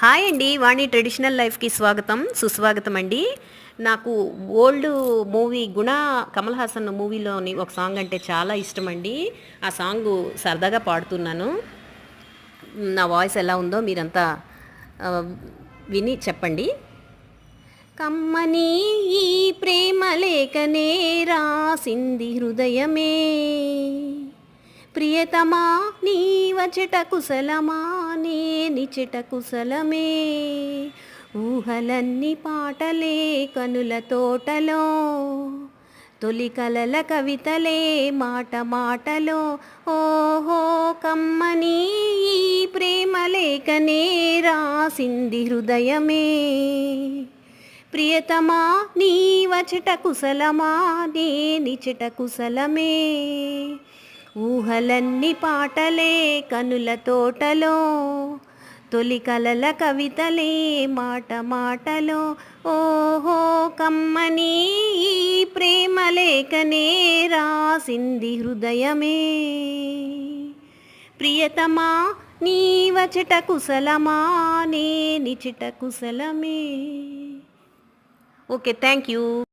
Hi అండి వాణి traditional లైఫ్కి స్వాగతం సుస్వాగతం అండి నాకు ఓల్డ్ మూవీ గుణ కమల్ హాసన్ మూవీలోని ఒక సాంగ్ అంటే చాలా ఇష్టం అండి ఆ సాంగ్ సరదాగా పాడుతున్నాను. నా వాయిస్ ఎలా ఉందో మీరంతా విని చెప్పండి. కమ్మని ఈ ప్రేమ లేఖనే రాసింది హృదయమే. ప్రియతమా నీ వచట కుశలమా నే నిచట కుశలమే. ఊహలన్నీ పాటలే కనుల తోటలో తొలి కలల కవితలే మాట మాటలో. ఓహో కమ్మని ఈ ప్రేమలేఖనే రాసింది హృదయమే. ప్రియతమా నీ వచట కుశలమా నే నిచట కుశలమే. ఊహలన్నీ పాటలే కనుల తోటలో తొలి కలల కవితలే మాట మాటలో. ఓహో కమ్మని ఈ ప్రేమ లేఖనే రాసింది హృదయమే. ప్రియతమా నీవచట కుశలమా నే నిచిట కుశలమే. Okay thank you.